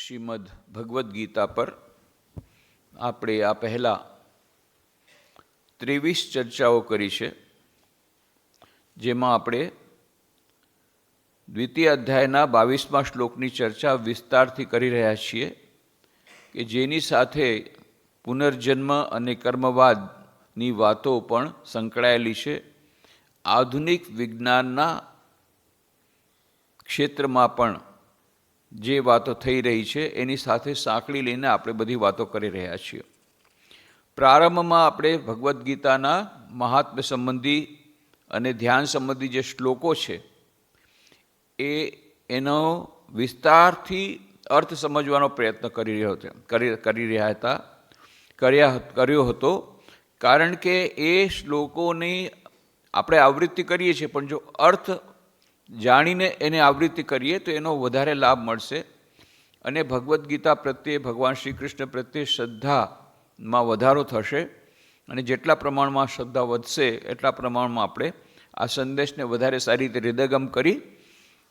શ્રીમદ ભગવદ્ ગીતા પર આપણે આ પહેલાં ત્રેવીસ ચર્ચાઓ કરી છે, જેમાં આપણે દ્વિતીય અધ્યાયના બાવીસમા શ્લોકની ચર્ચા વિસ્તારથી કરી રહ્યા છીએ કે જેની સાથે પુનર્જન્મ અને કર્મવાદની વાતો પણ સંકળાયેલી છે. આધુનિક વિજ્ઞાનના ક્ષેત્રમાં પણ જે વાતો થઈ રહી છે, એની સાથે સાંકળી લઈને આપણે બધી વાતો કરી રહ્યા છીએ. પ્રારંભમાં આપણે ભગવદ્ ગીતાના મહાત્મ્ય સંબંધી અને ધ્યાન સંબંધી જે શ્લોકો છે, એ એનો વિસ્તારથી અર્થ સમજવાનો પ્રયત્ન કરી રહ્યો હતો, કરી કરી રહ્યા હતા, કર્યા કર્યો હતો, કારણ કે એ શ્લોકોની આપણે આવૃત્તિ કરીએ છીએ, પણ જો અર્થ જાણીને એને આવૃત્તિ કરીએ તો એનો વધારે લાભ મળશે. અને ભગવદ્ ગીતા પ્રત્યે, ભગવાન શ્રી કૃષ્ણ પ્રત્યે શ્રદ્ધામાં વધારો થશે. અને જેટલા પ્રમાણમાં શ્રદ્ધા વધશે, એટલા પ્રમાણમાં આપણે આ સંદેશને વધારે સારી રીતે હૃદયગમ કરી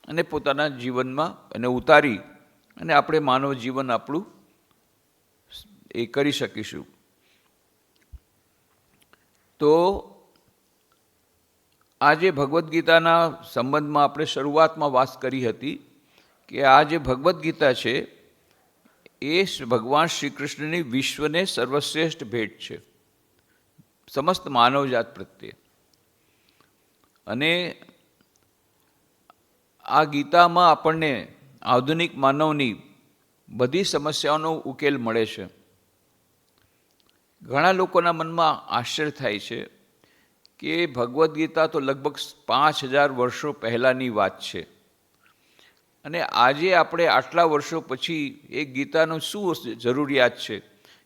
અને પોતાના જીવનમાં એને ઉતારી અને આપણે માનવ જીવન આપણું એ કરી શકીશું. તો આજે ભગવદ્ ગીતાના સંબંધમાં આપણે શરૂઆતમાં વાત કરી હતી કે આ જે ભગવદ્ ગીતા છે, એ ભગવાન શ્રી કૃષ્ણની વિશ્વને સર્વશ્રેષ્ઠ ભેટ છે. સમસ્ત માનવજાત પ્રત્યે. અને આ ગીતામાં આપણને આધુનિક માનવની બધી સમસ્યાઓનો ઉકેલ મળે છે. ઘણા લોકોના મનમાં આશ્ચર્ય થાય છે કે ભગવદ્ ગીતા તો લગભગ પાંચ હજાર વર્ષો પહેલાંની વાત છે. અને આજે આપણે આટલા વર્ષો પછી એ ગીતાનું શું જરૂરિયાત છે?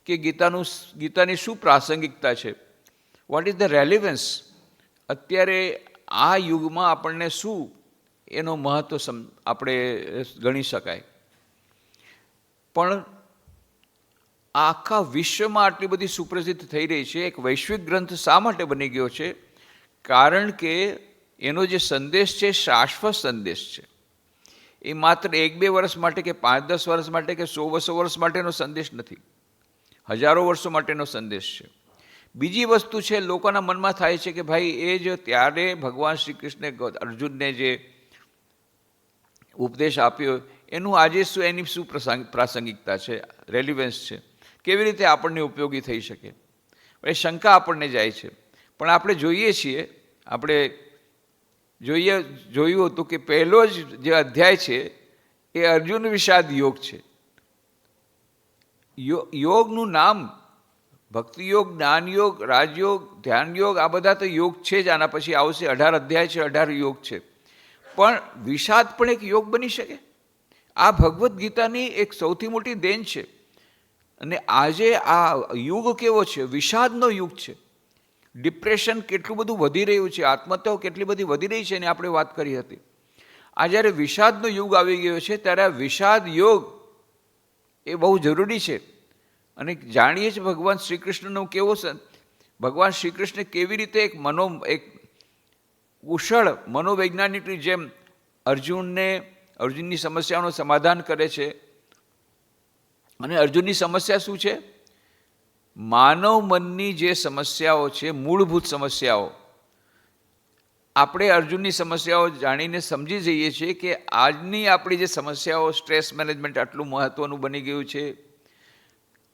કે ગીતાનું ગીતાની શું પ્રાસંગિકતા છે? વોટ ઇઝ ધ રેલિવન્સ અત્યારે આ યુગમાં આપણને શું એનો મહત્ત્વ આપણે ગણી શકાય. પણ આખા વિશ્વમાં આટલી બધી સુપ્રસિદ્ધ થઈ રહી છે, એક વૈશ્વિક ગ્રંથ શા માટે બની ગયો છે? કારણ કે એનો જે સંદેશ છે, શાશ્વત સંદેશ છે. એ માત્ર એક બે વર્ષ માટે કે પાંચ દસ વર્ષ માટે કે સો બસો વર્ષ માટેનો સંદેશ નથી. હજારો વર્ષો માટેનો સંદેશ છે. બીજી વસ્તુ છે, લોકોના મનમાં થાય છે કે ભાઈ, એ જ ત્યારે ભગવાન શ્રી કૃષ્ણે અર્જુનને જે ઉપદેશ આપ્યો, એનું આજે શું એની શું પ્રસંગ, પ્રાસંગિકતા છે રેલિવન્સ છે? કેવી રીતે આપણને ઉપયોગી થઈ શકે? એ શંકા આપણને જાય છે. પણ આપણે જોઈએ છીએ, આપણે જોઈએ, જોયું હતું કે પહેલો જ જે અધ્યાય છે, એ અર્જુન વિષાદ યોગ છે. યોગનું નામ ભક્તિ યોગ જ્ઞાન યોગ રાજયોગ ધ્યાન યોગ આ બધા તો યોગ છે જ. આના પછી આવશે અઢાર અધ્યાય છે, અઢાર યોગ છે. પણ વિષાદ પણ એક યોગ બની શકે? આ ભગવદ્ ગીતાની એક સૌથી મોટી દેન છે. અને આજે આ યુગ કેવો છે? વિષાદનો યુગ છે. ડિપ્રેશન કેટલું બધું વધી રહ્યું છે, આત્મહત્યાઓ કેટલી બધી વધી રહી છે એની આપણે વાત કરી હતી. આ જ્યારે વિષાદનો યુગ આવી ગયો છે, ત્યારે આ વિષાદ યોગ એ બહુ જરૂરી છે. અને જાણીએ છીએ ભગવાન શ્રી કૃષ્ણનો કેવો ભગવાન શ્રી કૃષ્ણ કેવી રીતે એક મનો, એક કુશળ મનોવૈજ્ઞાનિકની જેમ અર્જુનને, અર્જુનની સમસ્યાઓનું સમાધાન કરે છે અને અર્જુનની સમસ્યા શું છે? માનવ મનની જે સમસ્યાઓ છે, મૂળભૂત સમસ્યાઓ, આપણે અર્જુનની સમસ્યાઓ જાણીને સમજી જઈએ છીએ કે આજની આપણી જે સમસ્યાઓ, સ્ટ્રેસ મેનેજમેન્ટ આટલું મહત્ત્વનું બની ગયું છે.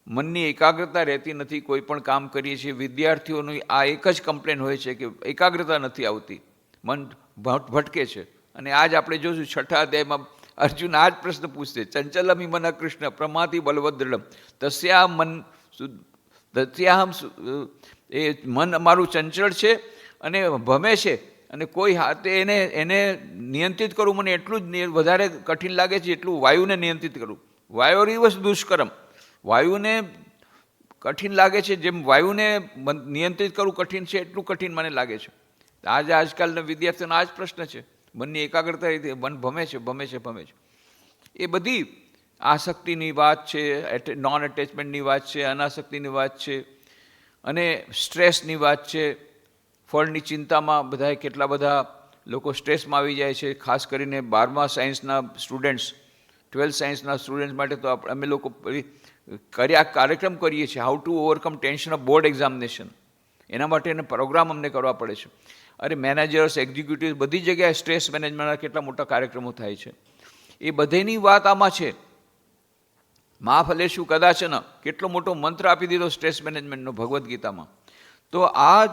મનની એકાગ્રતા રહેતી નથી, કોઈ પણ કામ કરીએ છીએ, વિદ્યાર્થીઓની આ એક જ કમ્પ્લેન હોય છે કે એકાગ્રતા નથી આવતી. મન ભટકે છે. અને આજ આપણે જોશું, છઠ્ઠા અધ્યાયમાં અર્જુન આ જ પ્રશ્ન પૂછશે. ચંચલમી મન કૃષ્ણ પ્રમાતિ બલવદ્રડમ. તસ્યા મન તસ્યાહમ એ મન અમારું ચંચળ છે અને ભમે છે અને કોઈ હાથે એને એને નિયંત્રિત કરવું મને એટલું જ વધારે કઠિન લાગે છે એટલું વાયુને નિયંત્રિત કરવું વાયોરીવશ દુષ્કર્મ. વાયુને કઠિન લાગે છે જેમ વાયુને નિયંત્રિત કરવું કઠિન છે એટલું કઠિન મને લાગે છે. આજે, આજકાલના વિદ્યાર્થીઓનો આ જ પ્રશ્ન છે. મનની એકાગ્રતા રીતે મન ભમે છે ભમે છે ભમે છે. એ બધી આસક્તિની વાત છે નોન એટેચમેન્ટની વાત છે, અનાસક્તિની વાત છે, અને સ્ટ્રેસની વાત છે. ફળની ચિંતામાં બધાએ કેટલા બધા લોકો સ્ટ્રેસમાં આવી જાય છે, ખાસ કરીને બારમા સાયન્સના સ્ટુડન્ટ્સ. ટ્વેલ્થ સાયન્સના સ્ટુડન્ટ્સ માટે તો આપણે અમે લોકો કર્યા, કાર્યક્રમ કરીએ છીએ how to overcome tension of board examination એના માટેનો પ્રોગ્રામ અમને કરવા પડે છે. અરે મેનેજર્સ એક્ઝિક્યુટિવ બધી જગ્યાએ સ્ટ્રેસ મેનેજમેન્ટના કેટલા મોટા કાર્યક્રમો થાય છે. એ બધેની વાત આમાં છે. મા ફલેશુ કદાચ ન, કેટલો મોટો મંત્ર આપી દીધો સ્ટ્રેસ મેનેજમેન્ટનો ભગવદ્ ગીતામાં. તો આ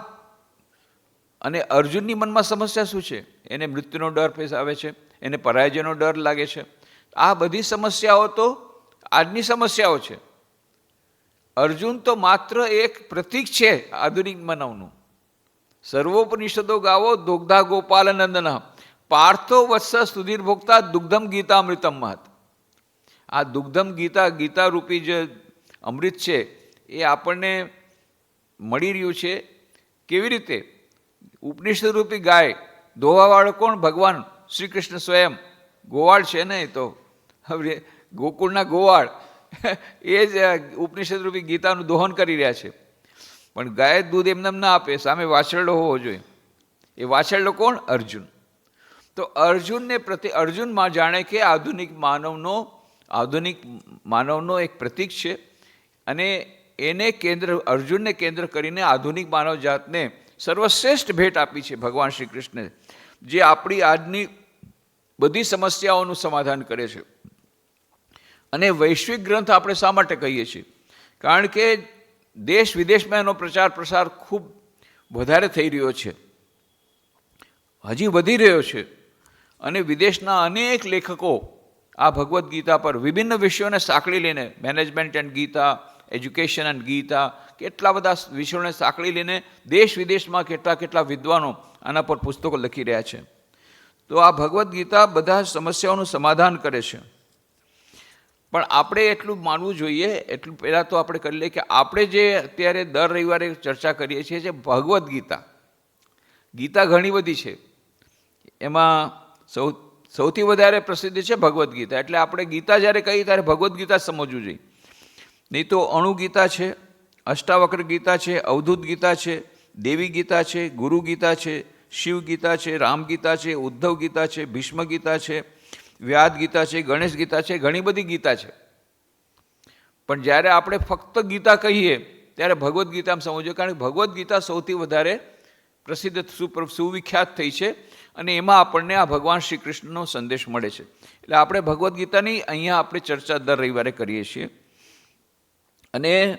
અને અર્જુનની મનમાં સમસ્યા શું છે? એને મૃત્યુનો ડર ફેસ આવે છે, એને પરાજયનો ડર લાગે છે. આ બધી સમસ્યાઓ તો આજની સમસ્યાઓ છે. અર્જુન તો માત્ર એક પ્રતીક છે આધુનિક માનવનું. સર્વોપનિષદો ગાવો દુગ્ધા ગોપાલ નંદન પાર્થો વત્સ સુધીર ભોગતા દુગ્ધમ ગીતા અમૃતમ મહત. આ દુગ્ધમ ગીતા ગીતા રૂપી જે અમૃત છે, એ આપણને મળી રહ્યું છે. કેવી રીતે? ઉપનિષદ રૂપી ગાય દોવાવાળો કોણ? ભગવાન શ્રી કૃષ્ણ સ્વયં. ગોવાળ છે ને એ તો. હવે ગોકુળના ગોવાળ. એ જ ઉપનિષદ રૂપી ગીતાનું દોહન કરી રહ્યા છે. પણ ગાય દૂધ એમને એમ ના આપે, સામે વાછરડો હોવો જોઈએ. એ વાછરડો કોણ? અર્જુન. તો અર્જુનને પ્રતિ અર્જુનમાં જાણે કે આધુનિક માનવનો આધુનિક માનવનો એક પ્રતીક છે અને એને કેન્દ્ર, અર્જુનને કેન્દ્ર કરીને આધુનિક માનવ જાતને સર્વશ્રેષ્ઠ ભેટ આપી છે ભગવાન શ્રી કૃષ્ણે, જે આપણી આજની બધી સમસ્યાઓનું સમાધાન કરે છે. અને વૈશ્વિક ગ્રંથ આપણે શા માટે કહીએ છીએ? કારણ કે દેશ વિદેશમાં એનો પ્રચાર પ્રસાર ખૂબ વધારે થઈ રહ્યો છે. હજી વધી રહ્યો છે. અને વિદેશના અનેક લેખકો આ ભગવદ્ ગીતા પર વિભિન્ન વિષયોને સાંકળી લઈને management and Gita, education and Gita, કેટલા બધા વિષયોને સાંકળી લઈને દેશ વિદેશમાં કેટલા કેટલા વિદ્વાનો આના પર પુસ્તકો લખી રહ્યા છે. તો આ ભગવદ્ ગીતા બધા સમસ્યાઓનું સમાધાન કરે છે. પણ આપણે એટલું માનવું જોઈએ, એટલું પહેલાં તો આપણે કરી લઈએ કે આપણે જે અત્યારે દર રવિવારે ચર્ચા કરીએ છીએ જે ભગવદ્ ગીતા. ગીતા ઘણી બધી છે. એમાં સૌ, સૌથી વધારે પ્રસિદ્ધ છે ભગવદ્ ગીતા. એટલે આપણે ગીતા જ્યારે કહીએ ત્યારે ભગવદ્ ગીતા સમજવું જોઈએ. નહીં તો અણુ ગીતા છે, અષ્ટાવક્ર ગીતા છે, અવધૂત ગીતા છે, દેવી ગીતા છે, ગુરુ ગીતા છે, શિવ ગીતા છે, રામ ગીતા છે, ઉદ્ધવ ગીતા છે, ભીષ્મ ગીતા છે વ્યાદ ગીતા છે, ગણેશ ગીતા છે, ઘણી બધી ગીતા છે. પણ જ્યારે આપણે ફક્ત ગીતા કહીએ, ત્યારે ભગવદ્ ગીતામાં સમજો, કારણ કે ભગવદ્ ગીતા સૌથી વધારે પ્રસિદ્ધ સુપ્ર, સુવિખ્યાત થઈ છે અને એમાં આપણને આ ભગવાન શ્રી કૃષ્ણનો સંદેશ મળે છે. એટલે આપણે ભગવદ્ ગીતાની અહીંયા આપણે ચર્ચા દર રવિવારે કરીએ છીએ. અને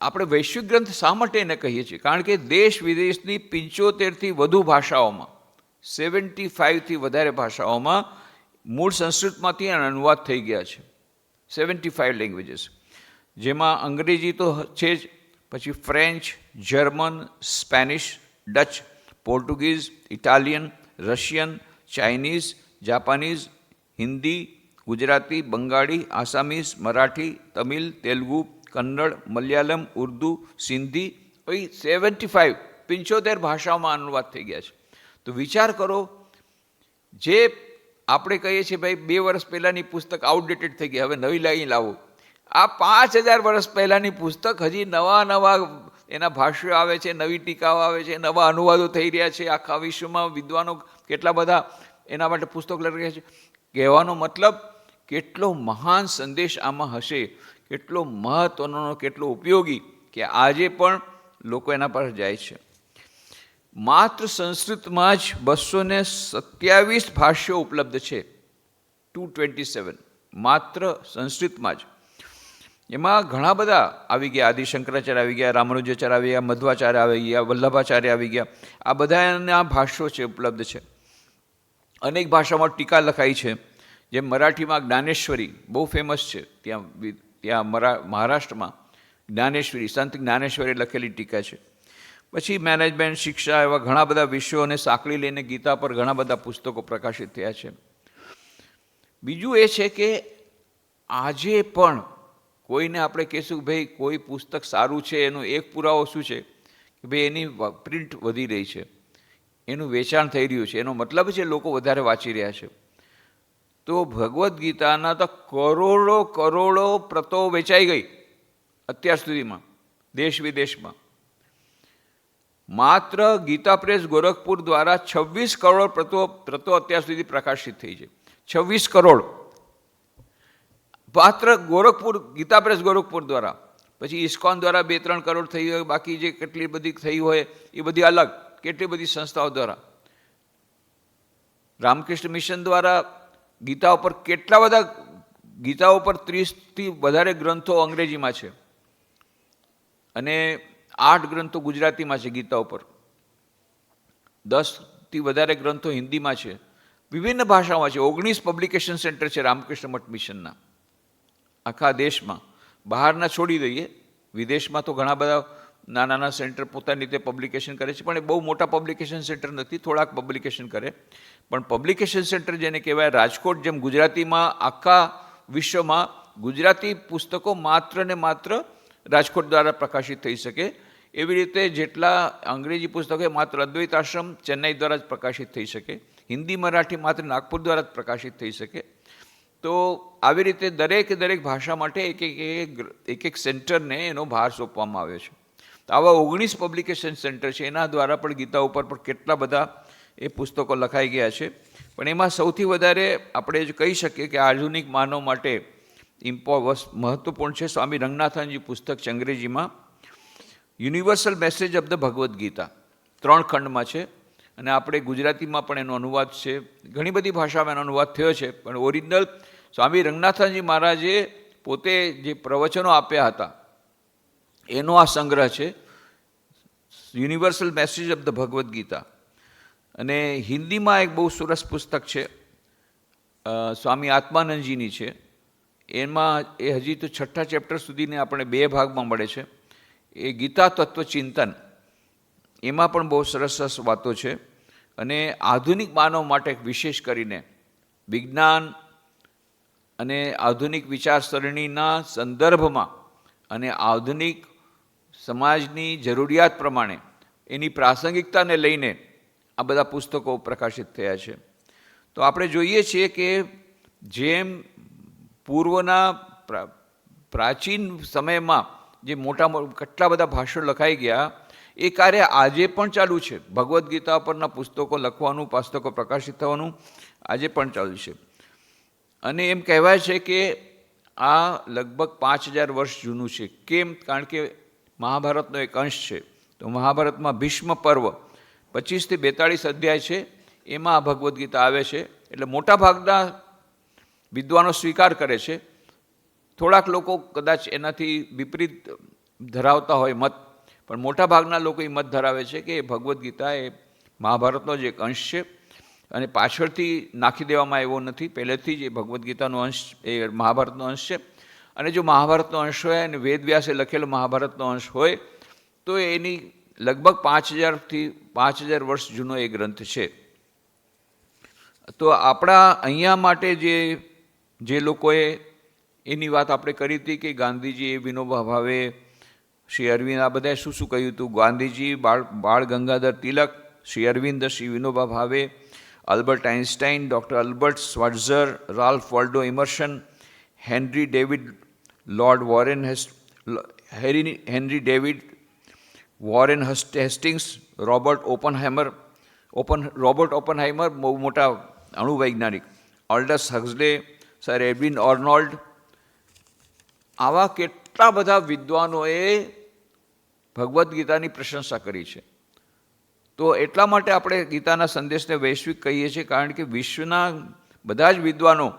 આપણે વૈશ્વિક ગ્રંથ શા માટે એને કહીએ છીએ? કારણ કે દેશ વિદેશની પંચોતેરથી વધુ ભાષાઓમાં સેવન્ટી ફાઇવથી વધારે ભાષાઓમાં મૂળ સંસ્કૃતમાંથી અનુવાદ થઈ ગયા છે. સેવન્ટી ફાઇવ લેંગ્વેજીસ જેમાં અંગ્રેજી તો છે જ, પછી French German Spanish Dutch Portuguese Italian Russian Chinese Japanese Hindi Gujarati Bengali Assamese Marathi Tamil Telugu Kannada Malayalam Urdu Sindhi એ સેવન્ટી ફાઇવ પંચોતેર ભાષાઓમાં અનુવાદ થઈ ગયા છે. તો વિચાર કરો, જે આપણે કહીએ છીએ ભાઈ બે વર્ષ પહેલાંની પુસ્તક આઉટડેટેડ થઈ ગઈ, હવે નવી લાવી લાવો. આ પાંચ હજાર વર્ષ પહેલાંની પુસ્તક હજી નવા નવા એના ભાષ્યો આવે છે, નવી ટીકાઓ આવે છે, નવા અનુવાદો થઈ રહ્યા છે, આખા વિશ્વમાં વિદ્વાનો કેટલા બધા એના માટે પુસ્તક લખી રહ્યા છે. કહેવાનો મતલબ, કેટલો મહાન સંદેશ આમાં હશે, કેટલો મહત્ત્વનો કેટલો ઉપયોગી કે આજે પણ લોકો એના પર જાય છે. માત્ર સંસ્કૃતમાં જ બસો ને સત્યાવીસ ભાષ્યો ઉપલબ્ધ છે. Two twenty seven. માત્ર સંસ્કૃતમાં જ. એમાં ઘણા બધા આવી ગયા. આદિશંકરાચાર્ય આવી ગયા, રામાનુજાચાર્ય આવી ગયા, મધ્વાચાર્ય આવી ગયા, વલ્લભાચાર્ય આવી ગયા. આ બધાના ભાષ્યો છે ઉપલબ્ધ છે. અનેક ભાષામાં ટીકા લખાઈ છે. જેમ મરાઠીમાં જ્ઞાનેશ્વરી, બહુ ફેમસ છે. ત્યાં ત્યાં મરા, મહારાષ્ટ્રમાં જ્ઞાનેશ્વરી, સંત જ્ઞાનેશ્વરી લખેલી ટીકા છે. પછી મેનેજમેન્ટ, શિક્ષા એવા ઘણા બધા વિષયોને સાંકળી લઈને ગીતા પર ઘણા બધા પુસ્તકો પ્રકાશિત થયા છે. બીજું એ છે કે આજે પણ કોઈને આપણે કહીશું, ભાઈ, કોઈ પુસ્તક સારું છે? એનો એક પુરાવો શું છે? કે ભાઈ, એની પ્રિન્ટ વધી રહી છે. એનું વેચાણ થઈ રહ્યું છે. એનો મતલબ છે લોકો વધારે વાંચી રહ્યા છે. તો ભગવદ્ ગીતાના તો કરોડો કરોડો પ્રતો વેચાઈ ગઈ અત્યાર સુધીમાં, દેશ વિદેશમાં. માત્ર ગીતા પ્રેસ ગોરખપુર દ્વારા છવ્વીસ કરોડ પ્રતો પ્રતો અત્યાર સુધી પ્રકાશિત થઈ છે. છવ્વીસ કરોડ. માત્ર ગોરખપુર ગીતા પ્રેસ ગોરખપુર દ્વારા. પછી ઇસ્કોન દ્વારા બે ત્રણ કરોડ થઈ હોય, બાકી જે કેટલી બધી થઈ હોય, એ બધી અલગ, કેટલી બધી સંસ્થાઓ દ્વારા. રામકૃષ્ણ મિશન દ્વારા ગીતા ઉપર કેટલા બધા, ગીતા ઉપર ત્રીસથી વધારે ગ્રંથો અંગ્રેજીમાં છે. અને આઠ ગ્રંથો ગુજરાતીમાં છે ગીતા ઉપર. દસથી વધારે ગ્રંથો હિન્દીમાં છે. વિભિન્ન ભાષામાં છે. ઓગણીસ પબ્લિકેશન સેન્ટર છે રામકૃષ્ણ મઠ મિશનના આખા દેશમાં. બહારના છોડી દઈએ. વિદેશમાં તો ઘણા બધા નાના નાના સેન્ટર પોતાની રીતે પબ્લિકેશન કરે છે, પણ એ બહુ મોટા પબ્લિકેશન સેન્ટર નથી. થોડાક પબ્લિકેશન કરે. પણ પબ્લિકેશન સેન્ટર જેને કહેવાય રાજકોટ જેમ ગુજરાતીમાં આખા વિશ્વમાં ગુજરાતી પુસ્તકો માત્ર ને માત્ર રાજકોટ દ્વારા પ્રકાશિત થઈ શકે. એવી રીતે જેટલા અંગ્રેજી પુસ્તકો માત્ર અદ્વૈત આશ્રમ ચેન્નાઈ દ્વારા જ પ્રકાશિત થઈ શકે, હિન્દી, મરાઠી માત્ર નાગપુર દ્વારા જ પ્રકાશિત થઈ શકે. તો આવી રીતે દરેક દરેક ભાષા માટે એક એક એક એક સેન્ટરને એનો ભાર સોંપવામાં આવ્યો છે. તો આવા ઓગણીસ પબ્લિકેશન સેન્ટર છે, એના દ્વારા પણ ગીતા ઉપર પણ કેટલા બધા એ પુસ્તકો લખાઈ ગયા છે. પણ એમાં સૌથી વધારે આપણે જ કહી શકીએ કે આધુનિક માનવ માટે ઇમ્પો મહત્વપૂર્ણ છે સ્વામી રંગનાથનજી પુસ્તક છે અંગ્રેજીમાં. Universal message of the Bhagavad Gita. ત્રણ ખંડમાં છે અને આપણે ગુજરાતીમાં પણ એનો અનુવાદ છે. ઘણી બધી ભાષામાં એનો અનુવાદ થયો છે, પણ ઓરિજિનલ સ્વામી રંગનાથનજી મહારાજે પોતે જે પ્રવચનો આપ્યા હતા, એનો આ સંગ્રહ છે, universal message of the Bhagavad Gita. અને હિન્દીમાં એક બહુ સરસ પુસ્તક છે સ્વામી આત્માનંદજીની છે. એમાં એ હજી તો છઠ્ઠા ચેપ્ટર સુધીને આપણે બે ભાગમાં મળે છે. એ ગીતા તત્વ ચિંતન, એમાં પણ બહુ સરસ સરસ વાતો છે. અને આધુનિક માનવ માટે વિશેષ કરીને વિજ્ઞાન અને આધુનિક વિચારસરણીના સંદર્ભમાં અને આધુનિક સમાજની જરૂરિયાત પ્રમાણે એની પ્રાસંગિકતાને લઈને આ બધા પુસ્તકો પ્રકાશિત થયા છે. તો આપણે જોઈએ છીએ કે જેમ પૂર્વના પ્રાચીન સમયમાં જે મોટા કેટલા બધા ભાષણ લખાઈ ગયા, એ કાર્ય આજે પણ ચાલુ છે. ભગવદ્ ગીતા પરના પુસ્તકો લખવાનું, પુસ્તકો પ્રકાશિત થવાનું આજે પણ ચાલુ છે. અને એમ કહેવાય છે કે આ લગભગ પાંચ હજાર વર્ષ જૂનું છે. કેમ? કારણ કે મહાભારતનો એક અંશ છે. તો મહાભારતમાં ભીષ્મ પર્વ પચીસથી બેતાળીસ અધ્યાય છે. એમાં આ ભગવદ્ ગીતા આવે છે. એટલે મોટા ભાગના વિદ્વાનો સ્વીકાર કરે છે. થોડાક લોકો કદાચ એનાથી વિપરીત ધરાવતા હોય મત, પણ મોટા ભાગના લોકો એ મત ધરાવે છે કે ભગવદ્ ગીતા એ મહાભારતનો જ એક અંશ છે અને પાછળથી નાખી દેવામાં આવ્યો નથી. પહેલેથી જ એ ભગવદ્ ગીતાનો અંશ, એ મહાભારતનો અંશ છે. અને જો મહાભારતનો અંશ હોય અને વેદવ્યાસે લખેલો મહાભારતનો અંશ હોય, તો એની લગભગ પાંચ હજારથી પાંચ હજાર વર્ષ જૂનો એ ગ્રંથ છે. તો આપણા અહીંયા માટે જે જે લોકોએ એની વાત આપણે કરી હતી કે ગાંધીજીએ વિનોબા ભાવે શ્રી અરવિંદ આ બધાએ શું શું કહ્યું હતું ગાંધીજી બાળ બાળ ગંગાધર તિલક Shri Arvind Shri Vinoba Bhave Albert Einstein doctor Albert Schweitzer Ralph Waldo Emerson Henry David lord Warren heist હેરી Henry David Warren હસ્ટ Hastings Robert ઓપનહેમર open Robert Oppenheimer બહુ મોટા અણુ વૈજ્ઞાનિક ઓલ્ડસ હક્સલે સર એડવિન ઓર્નોલ્ડ આવા કેટલા બધા વિદ્વાનોએ ભગવદ્ ગીતાની પ્રશંસા કરી છે. તો એટલા માટે આપણે ગીતાના સંદેશને વૈશ્વિક કહીએ છીએ, કારણ કે વિશ્વના બધા જ વિદ્વાનો,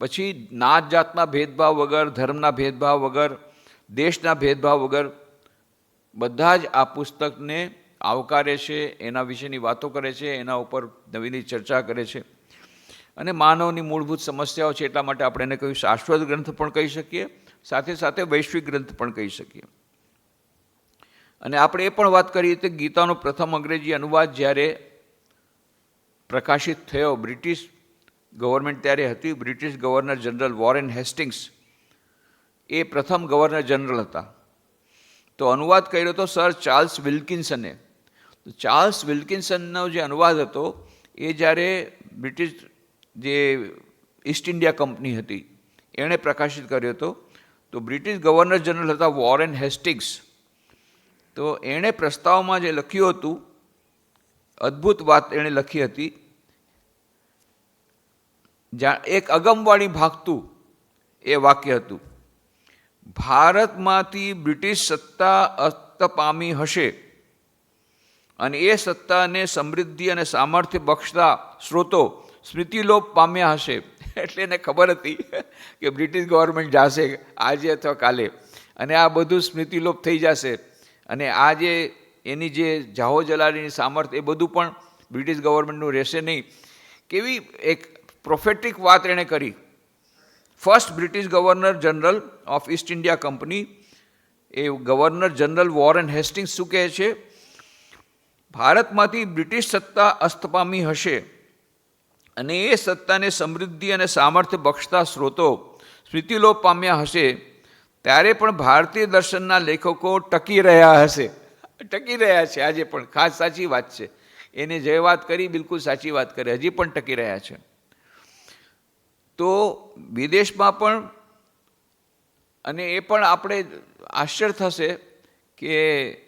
પછી નાત જાતના ભેદભાવ વગર, ધર્મના ભેદભાવ વગર, દેશના ભેદભાવ વગર, બધા જ આ પુસ્તકને આવકારે છે, એના વિશેની વાતો કરે છે, એના ઉપર નવીની ચર્ચા કરે છે. અને માનવની મૂળભૂત સમસ્યાઓ છે એટલા માટે આપણે એને કહ્યું શાશ્વત ગ્રંથ પણ કહી શકીએ, સાથે સાથે વૈશ્વિક ગ્રંથ પણ કહી શકીએ. અને આપણે એ પણ વાત કરીએ કે ગીતાનો પ્રથમ અંગ્રેજી અનુવાદ જ્યારે પ્રકાશિત થયો બ્રિટિશ ગવર્મેન્ટ ત્યારે હતી, British governor general Warren Hastings એ પ્રથમ ગવર્નર જનરલ હતા. તો અનુવાદ કર્યો હતો સર ચાર્લ્સ વિલ્કિન્સને. ચાર્લ્સ વિલ્કિન્સનનો જે અનુવાદ હતો એ જ્યારે બ્રિટિશ જે ઈસ્ટ ઇન્ડિયા કંપની હતી, એણે પ્રકાશિત કર્યો હતો. તો બ્રિટિશ ગવર્નર જનરલ હતા વોરેન હેસ્ટિંગ્સ તો એણે પ્રસ્તાવમાં જે લખ્યું હતું, અદ્ભુત વાત એણે લખી હતી. જ્યાં એક અગમવાણી ભાગતું એ વાક્ય હતું, ભારતમાંથી બ્રિટિશ સત્તા અસ્ત પામી હશે અને એ સત્તાને સમૃદ્ધિ અને સામર્થ્ય બક્ષતા સ્ત્રોતો સ્મૃતિલોપ પામ્યા હશે. એટલે એને ખબર હતી કે બ્રિટિશ ગવર્મેન્ટ જશે આજે અથવા કાલે. અને આ બધું સ્મૃતિલોપ થઈ જશે. અને આ જે એની જે જાહો જલાલીની સામર્થ્ય એ બધું પણ બ્રિટિશ ગવર્મેન્ટનું રહેશે નહીં. કેવી એક પ્રોફેટિક વાત એણે કરી. First British governor general of East India company A governor general Warren Hastings શું કહે છે? ભારતમાંથી બ્રિટિશ સત્તા અસ્ત પામી હશે. અને એ સત્તાને સમૃદ્ધિ અને સામર્થ્ય બક્ષતા સ્ત્રોતો સ્મૃતિલોપ પામ્યા હશે, ત્યારે પણ ભારતીય દર્શનના લેખકો ટકી રહ્યા હશે. ટકી રહ્યા છે, આજે પણ ખાસ સાચી વાત છે. એને જે વાત કરી, બિલકુલ સાચી વાત કરી, હજી પણ ટકી રહ્યા છે. તો વિદેશમાં પણ, અને એ પણ આપણે આશ્ચર્ય થશે કે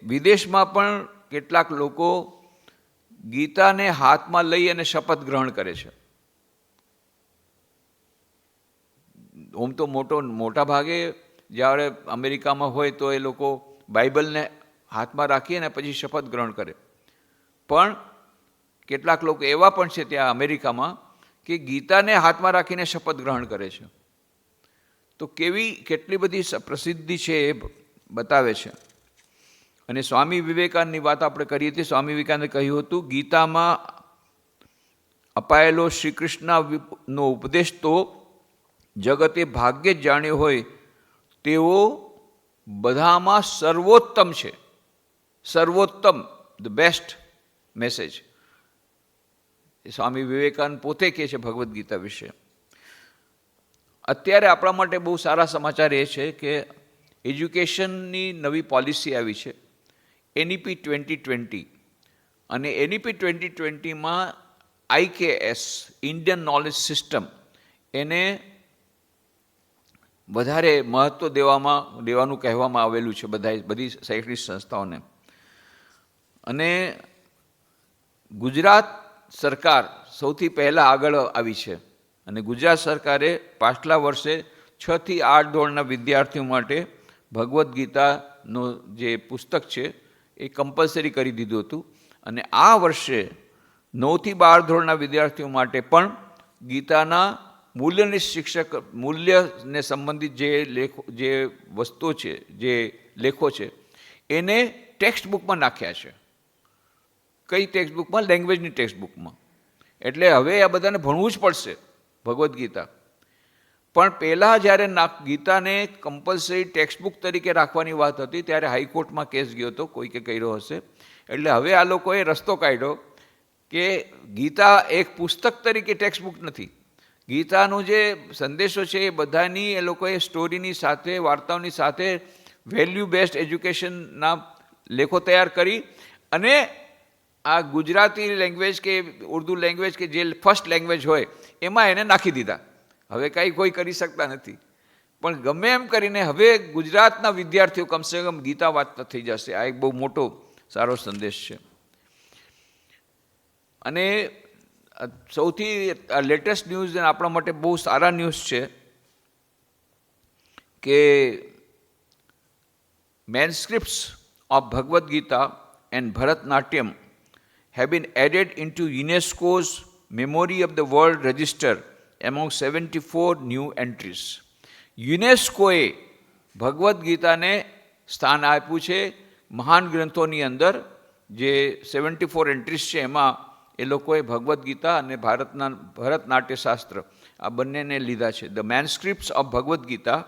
વિદેશમાં પણ કેટલાક લોકો ગીતાને હાથમાં લઈ અને શપથ ગ્રહણ કરે છે. ઓમ તો મોટો, મોટા ભાગે જ્યારે અમેરિકામાં હોય તો એ લોકો બાઇબલને હાથમાં રાખી અને પછી શપથ ગ્રહણ કરે. પણ કેટલાક લોકો એવા પણ છે ત્યાં અમેરિકામાં કે ગીતાને હાથમાં રાખીને શપથ ગ્રહણ કરે છે. તો કેવી, કેટલી બધી પ્રસિદ્ધિ છે એ બતાવે છે. અને સ્વામી વિવેકાનંદની વાત આપણે કરી હતી સ્વામી વિવેકાનંદે કહ્યું હતું, ગીતામાં અપાયેલો શ્રી કૃષ્ણનો ઉપદેશ તો જગતે ભાગ્યે જ જાણ્યો હોય, તેઓ બધામાં સર્વોત્તમ છે. સર્વોત્તમ the best message Swami Vivekananda પોતે કહે છે ભગવદ્ ગીતા વિશે. અત્યારે આપણા માટે બહુ સારા સમાચાર એ છે કે એજ્યુકેશનની નવી પોલિસી આવી છે, એનઈપી ટ્વેન્ટી ટ્વેન્ટી. અને એનઈપી ટ્વેન્ટી ટ્વેન્ટીમાં આઈકેએસ ઇન્ડિયન નોલેજ સિસ્ટમ, એને વધારે મહત્ત્વ દેવામાં, દેવાનું કહેવામાં આવેલું છે બધા બધી શૈક્ષણિક સંસ્થાઓને. અને ગુજરાત સરકાર સૌથી પહેલાં આગળ આવી છે. અને ગુજરાત સરકારે પાછલા વર્ષે છથી આઠ ધોરણના વિદ્યાર્થીઓ માટે ભગવદ્ ગીતાનો જે પુસ્તક છે એ કમ્પલસરી કરી દીધું હતું. અને આ વર્ષે નવથી બાર ધોરણના વિદ્યાર્થીઓ માટે પણ ગીતાના મૂલ્યની શિક્ષક, મૂલ્યને સંબંધિત જે લેખો, જે વસ્તુઓ છે, જે લેખો છે, એને ટેક્સ્ટ બુકમાં નાખ્યા છે. કઈ ટેક્સ્ટ બુકમાં લેંગ્વેજની ટેક્સ્ટ બુકમાં એટલે હવે આ બધાને ભણવું જ પડશે, ભગવદ્ ગીતા. પણ પહેલાં જ્યારે ના ગીતાને કમ્પલસરી ટેક્સ્ટ બુક તરીકે રાખવાની વાત હતી, ત્યારે હાઈકોર્ટમાં કેસ ગયો હતો, કોઈકે કર્યો હશે. એટલે હવે આ લોકોએ રસ્તો કાઢ્યો કે ગીતા એક પુસ્તક તરીકે ટેક્સ્ટ બુક નથી. ગીતાનો જે સંદેશો છે, એ બધાની, એ લોકોએ સ્ટોરીની સાથે, વાર્તાઓની સાથે વેલ્યુ બેસ્ડ એજ્યુકેશનના લેખો તૈયાર કરી અને આ ગુજરાતી લેંગ્વેજ કે ઉર્દુ લેંગ્વેજ કે જે ફર્સ્ટ લેંગ્વેજ હોય, એમાં એને નાખી દીધા. હવે કાંઈ કોઈ કરી શકતા નથી. પણ ગમે એમ કરીને હવે ગુજરાતના વિદ્યાર્થીઓ કમસે કમ ગીતા વાંચતા થઈ જશે. આ એક બહુ મોટો સારો સંદેશ છે. અને સૌથી લેટેસ્ટ ન્યૂઝ આપણા માટે બહુ સારા ન્યૂઝ છે કે manuscripts of Bhagavad Gita and Bharatnatyam have been added into UNESCO's Memory of the World Register among 74 new entries. યુનેસ્કોએ Bhagavad ગીતાને સ્થાન આપ્યું છે મહાન ગ્રંથોની અંદર જે સેવન્ટી ફોર એન્ટ્રીઝ છે એમાં એ લોકોએ ભગવદ્ ગીતા અને ભારતના ભરતનાટ્ય શાસ્ત્ર આ બંનેને લીધા છે the manuscripts of Bhagavad Gita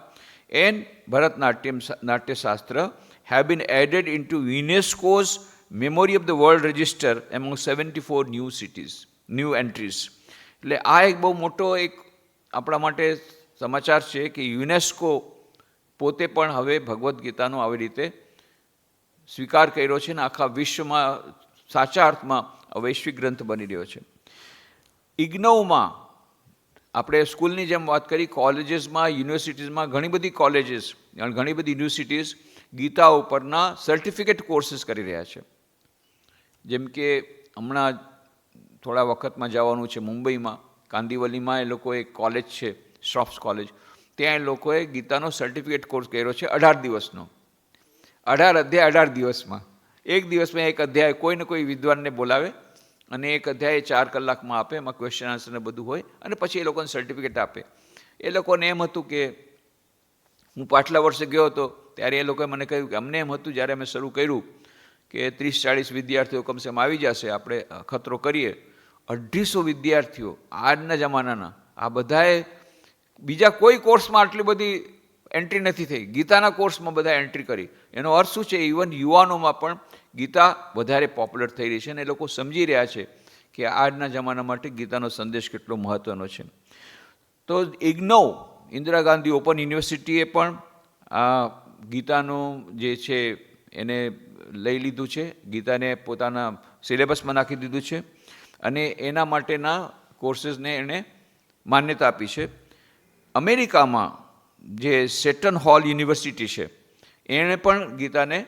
and Bharatanatyam Natyashastra have been added into UNESCO's memory of the world register Register among 74 new cities, new entries. એટલે આ એક બહુ મોટો એક આપણા માટે સમાચાર છે કે યુનેસ્કો પોતે પણ હવે ભગવદ્ ગીતાનો આવી રીતે સ્વીકાર કર્યો છે ને આખા વિશ્વમાં સાચા અર્થમાં વૈશ્વિક ગ્રંથ બની રહ્યો છે. ઇગ્નોમાં આપણે સ્કૂલની જેમ વાત કરી, કોલેજીસમાં, યુનિવર્સિટીઝમાં ઘણી બધી કોલેજીસ ઘણી બધી યુનિવર્સિટીઝ ગીતા ઉપરના સર્ટિફિકેટ કોર્સીસ કરી રહ્યા છે. જેમ કે હમણાં થોડા વખતમાં જવાનું છે મુંબઈમાં, કાંદીવલીમાં એ લોકો એક કોલેજ છે, શ્રોફ્સ કોલેજ. ત્યાં એ લોકોએ ગીતાનો સર્ટિફિકેટ કોર્સ કર્યો છે અઢાર દિવસનો. અઢાર, અધ્યાય અઢાર દિવસમાં. એક દિવસમાં એક અધ્યાય કોઈને કોઈ વિદ્વાનને બોલાવે અને એક અધ્યાય ચાર કલાકમાં આપે, એમાં ક્વેશ્ચન આન્સર ને બધું હોય અને પછી એ લોકોને સર્ટિફિકેટ આપે. એ લોકોને એમ હતું કે હું પાછલા વર્ષે ગયો હતો, ત્યારે એ લોકોએ મને કહ્યું કે અમને એમ હતું જ્યારે અમે શરૂ કર્યું કે ત્રીસ ચાળીસ વિદ્યાર્થીઓ કમસે કમ આવી જશે, આપણે ખતરો કરીએ. અઢીસો વિદ્યાર્થીઓ આજના જમાનાના, આ બધાએ બીજા કોઈ કોર્સમાં આટલી બધી એન્ટ્રી નથી થઈ. ગીતાના કોર્સમાં બધા એન્ટ્રી કરી. એનો અર્થ શું છે? ઇવન યુવાનોમાં પણ ગીતા વધારે પોપ્યુલર થઈ રહી છે અને એ લોકો સમજી રહ્યા છે કે આજના જમાના માટે ગીતાનો સંદેશ કેટલો મહત્ત્વનો છે. તો ઇગ્નોવ ઇન્દિરા ગાંધી ઓપન યુનિવર્સિટીએ પણ, આ ગીતાનું જે છે એને લઈ લીધું છે. ગીતાને પોતાના સિલેબસમાં નાખી દીધું છે અને એના માટેના કોર્સીસને એણે માન્યતા આપી છે. અમેરિકામાં જે સેટન હોલ યુનિવર્સિટી છે, એણે પણ ગીતાને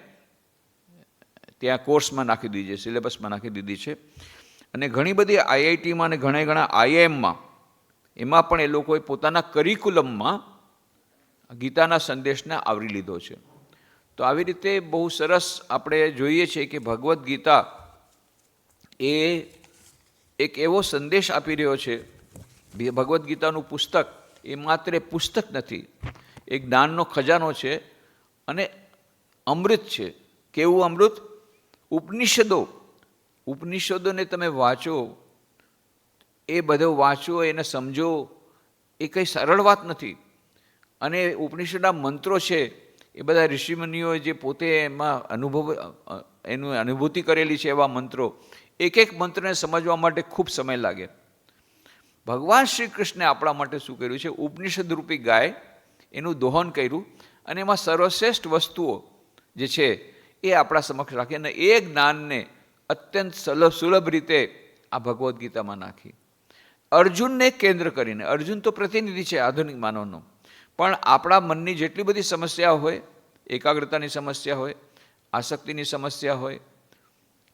ત્યાં કોર્સમાં નાખી દીધી છે, સિલેબસમાં નાખી દીધી છે. અને ઘણી બધી આઈઆઈટીમાં અને ઘણા ઘણા આઈઆઈએમમાં, એમાં પણ એ લોકોએ પોતાના કરિક્યુલમમાં ગીતાના સંદેશને આવરી લીધો છે. તો આવી રીતે બહુ સરસ આપણે જોઈએ છીએ કે ભગવદ્ ગીતા એ એક એવો સંદેશ આપી રહ્યો છે, ભગવદ્ ગીતાનું પુસ્તક એ માત્ર પુસ્તક નથી. એ જ્ઞાનનો ખજાનો છે અને અમૃત છે. કેવું અમૃત? ઉપનિષદો. ઉપનિષદોને તમે વાંચો, એ બધો વાંચો, એને સમજો, એ કંઈ સરળ વાત નથી. અને ઉપનિષદના મંત્રો છે, એ બધા ઋષિમુનિઓએ જે પોતે એમાં અનુભવ એનું અનુભૂતિ કરેલી છે એવા મંત્રો. એક એક મંત્રને સમજવા માટે ખૂબ સમય લાગે. ભગવાન શ્રી કૃષ્ણે આપણા માટે શું કર્યું છે? ઉપનિષદ રૂપી ગાય એનું દોહન કર્યું અને એમાં સર્વશ્રેષ્ઠ વસ્તુઓ જે છે એ આપણા સમક્ષ રાખી અને એ જ્ઞાનને અત્યંત સુલભ સુલભ રીતે આ ભગવદ્ ગીતામાં નાખી. અર્જુનને કેન્દ્ર કરીને, અર્જુન તો પ્રતિનિધિ છે આધુનિક માનવનો, પણ આપણા મનની જેટલી બધી સમસ્યા હોય, એકાગ્રતાની સમસ્યા હોય, આસક્તિની સમસ્યા હોય,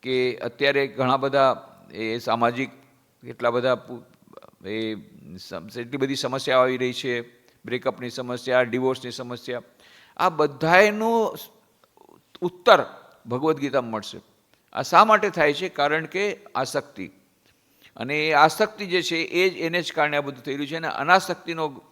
કે અત્યારે ઘણા બધા એ સામાજિક કેટલા બધા એ એટલી બધી સમસ્યાઓ આવી રહી છે બ્રેકઅપની સમસ્યા ડિવોર્સની સમસ્યા. આ બધાનો ઉત્તર ભગવદ્ ગીતામાં મળશે. આ શા માટે થાય છે? કારણ કે આસક્તિ. અને એ આસક્તિ જે છે, એ જ એને જ કારણે આ બધું થઈ રહ્યું છે અને અનાસક્તિનો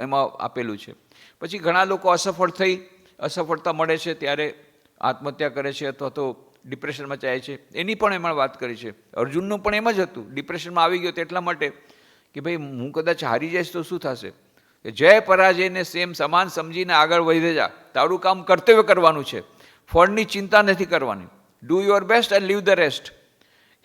એમાં આપેલું છે. પછી ઘણા લોકો અસફળ થઈ, અસફળતા મળે છે ત્યારે આત્મહત્યા કરે છે અથવા તો ડિપ્રેશનમાં જાય છે. એની પણ એમાં વાત કરી છે. અર્જુનનું પણ એમ જ હતું. ડિપ્રેશનમાં આવી ગયો એટલા માટે કે ભાઈ હું કદાચ હારી જઈશ તો શું થશે? કે જય પરાજયને સેમ સમાન સમજીને આગળ વધી જા. તારું કામ કર્તવ્ય કરવાનું છે. ફળની ચિંતા નથી કરવાની. Do your best and leave the rest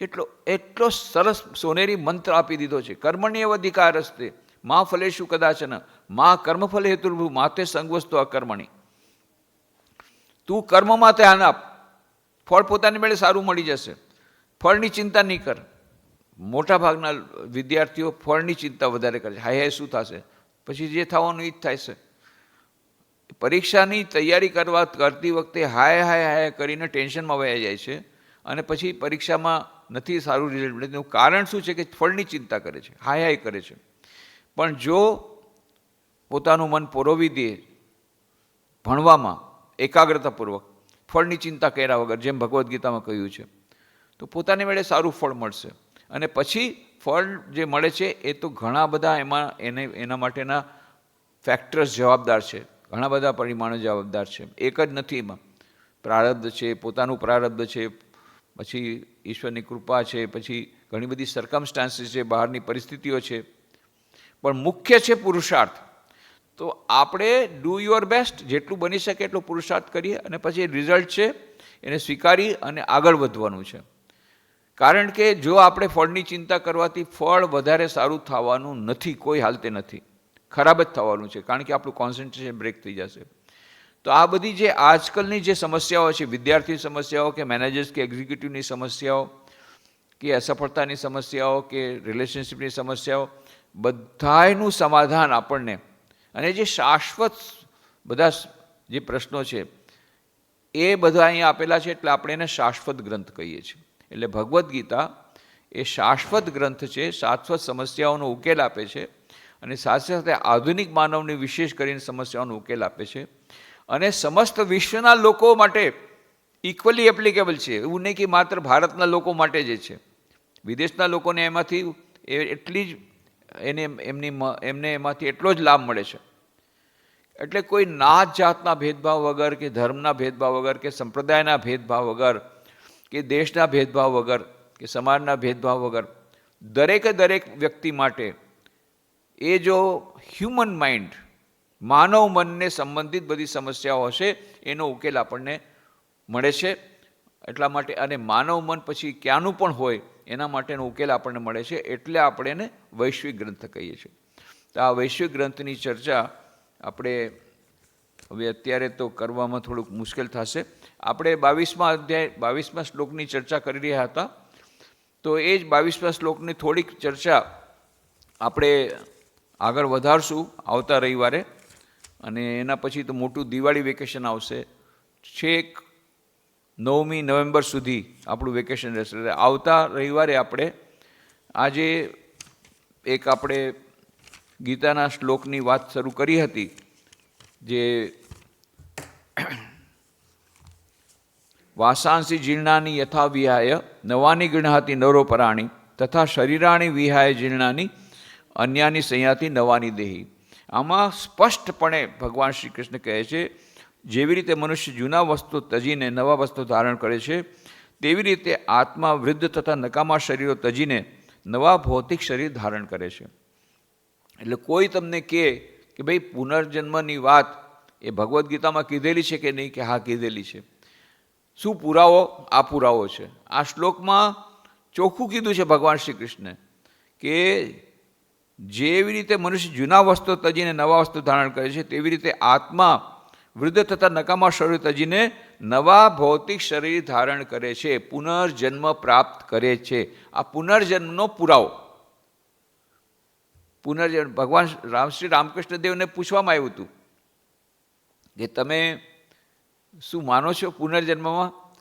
એટલો એટલો સરસ સોનેરી મંત્ર આપી દીધો છે. કર્મણીય અધિકાર હસ્તે મા ફલેશુ કદાચન. મા કર્મફલ હેતુર્ભુ માતે સંગવસ્તુ અકર્મણી. તું કર્મમાં ધ્યાન આપ. ફળ પોતાની મેળે સારું મળી જશે. ફળની ચિંતા નહીં કર. મોટા ભાગના વિદ્યાર્થીઓ ફળની ચિંતા વધારે કરે છે. હાય હાય શું થશે? પછી જે થવાનું એ જ થાય છે. પરીક્ષાની તૈયારી કરવા કરતી વખતે હાય હાય હાય કરીને ટેન્શનમાં વયા જાય છે અને પછી પરીક્ષામાં નથી સારું રિઝલ્ટ મળે. તેનું કારણ શું છે કે ફળની ચિંતા કરે છે, હાય હાય કરે છે. પણ જો પોતાનું મન પોરોવી દે ભણવામાં એકાગ્રતાપૂર્વક ફળની ચિંતા કર્યા વગર, જેમ ભગવદ્ ગીતામાં કહ્યું છે, તો પોતાની વેળે સારું ફળ મળશે. અને પછી ફળ જે મળે છે, એ તો ઘણા બધા એમાં એને, એના માટેના ફેક્ટર્સ જવાબદાર છે. ઘણા બધા પરિમાણો જવાબદાર છે. એક જ નથી એમાં. પ્રારબ્ધ છે, પોતાનું પ્રારબ્ધ છે, પછી ઈશ્વરની કૃપા છે, પછી ઘણી બધી સરકમસ્ટાન્સીસ છે, બહારની પરિસ્થિતિઓ છે. પણ મુખ્ય છે પુરુષાર્થ. તો આપણે ડુ યોર બેસ્ટ જેટલું બની શકે એટલું પુરુષાર્થ કરીએ અને પછી રિઝલ્ટ છે, એને સ્વીકારી અને આગળ વધવાનું છે. કારણ કે જો આપણે ફળની ચિંતા કરવાથી ફળ વધારે સારું થવાનું નથી, કોઈ હાલતે નથી. ખરાબ જ થવાનું છે, કારણ કે આપણું કોન્સન્ટ્રેશન બ્રેક થઈ જશે. તો આ બધી જે આજકાલની જે સમસ્યાઓ છે વિદ્યાર્થી સમસ્યાઓ કે મેનેજર્સ કે એક્ઝિક્યુટિવની સમસ્યાઓ, કે અસફળતાની સમસ્યાઓ, કે રિલેશનશિપની સમસ્યાઓ, બધાયનું સમાધાન આપણને. અને જે શાશ્વત બધા જે પ્રશ્નો છે, એ બધા અહીંયા આપેલા છે, એટલે આપણે એને શાશ્વત ગ્રંથ કહીએ છીએ. એટલે ભગવદ્ ગીતા એ શાશ્વત ગ્રંથ છે, શાશ્વત સમસ્યાઓનો ઉકેલ આપે છે અને સાથે સાથે આધુનિક માનવની વિશેષ કરીને સમસ્યાઓનો ઉકેલ આપે છે. અને સમસ્ત વિશ્વના લોકો માટે ઇક્વલી એપ્લિકેબલ છે. એવું નહીં કે માત્ર ભારતના લોકો માટે જ છે. વિદેશના લોકોને એમાંથી એ એટલી જ એને એમની એમને એમાંથી એટલો જ લાભ મળે છે. એટલે કોઈ નાત જાતના ભેદભાવ વગર કે ધર્મના ભેદભાવ વગર કે સંપ્રદાયના ભેદભાવ વગર કે દેશના ભેદભાવ વગર, કે સમાજના ભેદભાવ વગર દરેકે દરેક વ્યક્તિ માટે એ જો હ્યુમન માઇન્ડ માનવ મનને સંબંધિત બધી સમસ્યાઓ હશે, એનો ઉકેલ આપણને મળે છે. એટલા માટે અને માનવ મન પછી ક્યાંનું પણ હોય, એના માટેનો ઉકેલ આપણને મળે છે, એટલે આપણે એને વૈશ્વિક ગ્રંથ કહીએ છીએ. તો આ વૈશ્વિક ગ્રંથની ચર્ચા આપણે હવે અત્યારે તો કરવામાં થોડુંક મુશ્કેલ થશે. આપણે બાવીસમાં અધ્યાય, બાવીસમાં શ્લોકની ચર્ચા કરી રહ્યા હતા. તો એ જ બાવીસમાં શ્લોકની થોડીક ચર્ચા આપણે આગળ વધારશું આવતા રવિવારે. અને એના પછી તો મોટું દિવાળી વેકેશન આવશે. છેક નવમી નવેમ્બર સુધી આપણું વેકેશન રહેશે. એટલે આવતા રવિવારે આપણે આજે એક આપણે ગીતાના શ્લોકની વાત શરૂ કરી હતી, જે વાસાંસી જીર્ણાની યથા વિહાય નવાની ગૃહાતી નરોપરાણી તથા શરીરાણી વિહાય જીર્ણાની અન્યાની સંયાથી નવાની દેહી. આમાં સ્પષ્ટપણે ભગવાન શ્રી કૃષ્ણ કહે છે, જેવી રીતે મનુષ્ય જૂના વસ્તુ તજીને નવા વસ્તુ ધારણ કરે છે, તેવી રીતે આત્મા વૃદ્ધ તથા નકામા શરીરો તજીને નવા ભૌતિક શરીર ધારણ કરે છે. એટલે કોઈ તમને કહે કે, ભાઈ, પુનર્જન્મની વાત એ ભગવદ્ ગીતામાં કીધેલી છે કે નહીં? કે, હા, કીધેલી છે. શું પુરાવો? આ પુરાવો છે. આ શ્લોકમાં ચોખ્ખું કીધું છે ભગવાન શ્રી કૃષ્ણે કે જેવી રીતે મનુષ્ય જૂના વસ્તુ તજીને નવા વસ્તુ ધારણ કરે છે, તેવી રીતે આત્મા વૃદ્ધ થતાં નકામા શરીર તજીને નવા ભૌતિક શરીર ધારણ કરે છે, પુનર્જન્મ પ્રાપ્ત કરે છે. આ પુનર્જન્મનો પુરાવો. પુનર્જન્મ, ભગવાન રામ, શ્રી રામકૃષ્ણ દેવને પૂછવામાં આવ્યું હતું કે તમે શું માનો છો પુનર્જન્મમાં?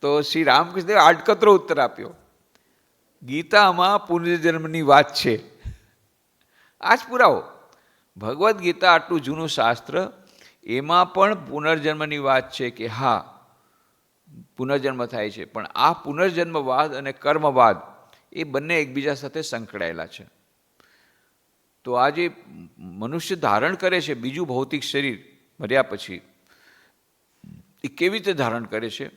તો શ્રી રામકૃષ્ણ દેવે આડકતરો ઉત્તર આપ્યો. ગીતામાં પુનર્જન્મની વાત છે. આ જ પુરાવો. ભગવદ્ ગીતા આટલું જૂનું શાસ્ત્ર, એમાં પણ પુનર્જન્મની વાત છે કે હા, પુનર્જન્મ થાય છે. પણ આ પુનર્જન્મવાદ અને કર્મવાદ એ બંને એકબીજા સાથે સંકળાયેલા છે. તો આ જે મનુષ્ય ધારણ કરે છે, બીજું ભૌતિક શરીર, મર્યા પછી એ કેવી રીતે ધારણ કરે છે?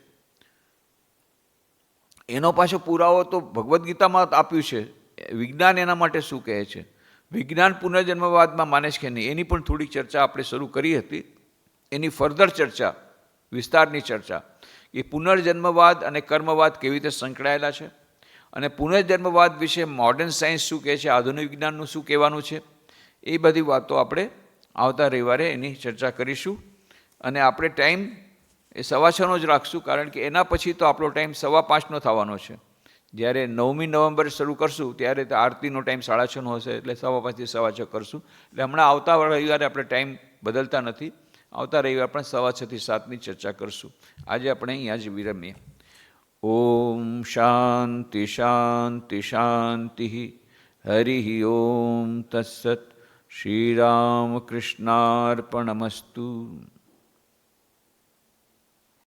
એનો પાછો પુરાવો તો ભગવદ્ ગીતામાં આપ્યું છે. વિજ્ઞાન એના માટે શું કહે છે? વિજ્ઞાન પુનર્જન્મવાદમાં માને છે કે નહીં? એની પણ થોડીક ચર્ચા આપણે શરૂ કરી હતી. એની ફર્ધર ચર્ચા, વિસ્તારની ચર્ચા એ પુનર્જન્મવાદ અને કર્મવાદ કેવી રીતે સંકળાયેલા છે? અને પુનર્જન્મવાદ વિશે મોડર્ન સાયન્સ શું કહે છે? આધુનિક વિજ્ઞાનનું શું કહેવાનું છે? એ બધી વાતો આપણે આવતા રવિવારે એની ચર્ચા કરીશું. અને આપણે ટાઈમ એ સવા છનો જ રાખશું, કારણ કે એના પછી તો આપણો ટાઈમ સવા પાંચનો થવાનો છે. જ્યારે નવમી નવેમ્બર શરૂ કરશું, ત્યારે તો આરતીનો ટાઈમ સાડા છનો હશે, એટલે સવા પાંચથી સવા છ કરશું. એટલે હમણાં આવતા રવિવારે આપણે ટાઈમ બદલતા નથી. આવતા રવિવાર પણ સવા છથી સાતની ચર્ચા કરશું. આજે આપણે અહીંયા જ વિરમીએ. ઓમ શાંતિ શાંતિ શાંતિ. હરિ ઓમ તત્સત. શ્રીરામકૃષ્ણાર્પણમસ્તુ